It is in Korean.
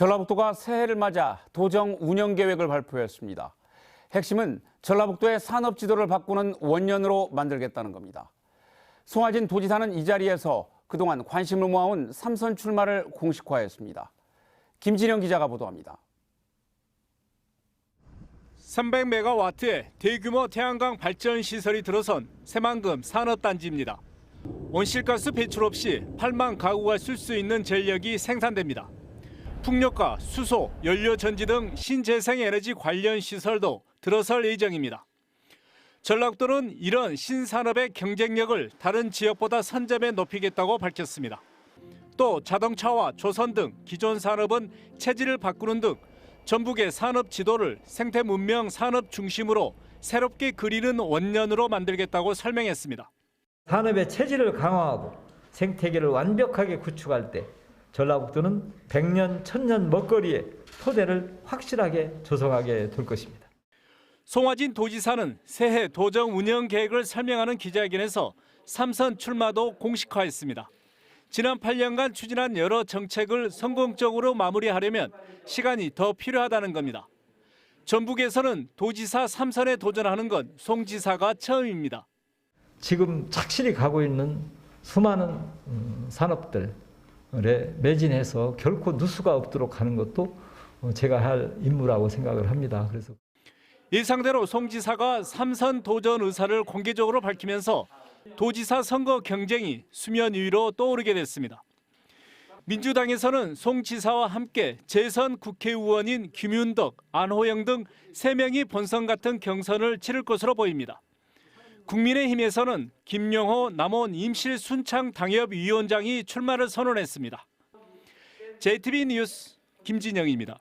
전라북도가 새해를 맞아 도정 운영 계획을 발표했습니다. 핵심은 전라북도의 산업 지도를 바꾸는 원년으로 만들겠다는 겁니다. 송하진 도지사는 이 자리에서 그동안 관심을 모아온 삼선 출마를 공식화했습니다. 김진영 기자가 보도합니다. 300메가와트의 대규모 태양광 발전 시설이 들어선 새만금 산업단지입니다. 온실가스 배출 없이 8만 가구가 쓸 수 있는 전력이 생산됩니다. 풍력과 수소, 연료 전지 등 신재생 에너지 관련 시설도 들어설 예정입니다. 전라도는 이런 신산업의 경쟁력을 다른 지역보다 선점해 높이겠다고 밝혔습니다. 또 자동차와 조선 등 기존 산업은 체질을 바꾸는 등 전북의 산업 지도를 생태 문명 산업 중심으로 새롭게 그리는 원년으로 만들겠다고 설명했습니다. 산업의 체질을 강화하고 생태계를 완벽하게 구축할 때 전라북도는 100년, 1000년 먹거리의 토대를 확실하게 조성하게 될 것입니다. 송화진 도지사는 새해 도정 운영 계획을 설명하는 기자회견에서 삼선 출마도 공식화했습니다. 지난 8년간 추진한 여러 정책을 성공적으로 마무리하려면 시간이 더 필요하다는 겁니다. 전북에서는 도지사 3선에 도전하는 건 송 지사가 처음입니다. 지금 착실히 가고 있는 수많은 음, 산업들에 매진해서 결코 누수가 없도록 하는 것도 어, 제가 할 임무라고 생각을 합니다. 그래서 예상대로 송 지사가 삼선 도전 의사를 공개적으로 밝히면서 도지사 선거 경쟁이 수면 위로 떠오르게 됐습니다. 민주당에서는 송 지사와 함께 재선 국회의원인 김윤덕, 안호영 등 3명이 본선 같은 경선을 치를 것으로 보입니다. 국민의힘에서는 김용호 남원 임실 순창 당협위원장이 출마를 선언했습니다. JTB 뉴스 김진영입니다.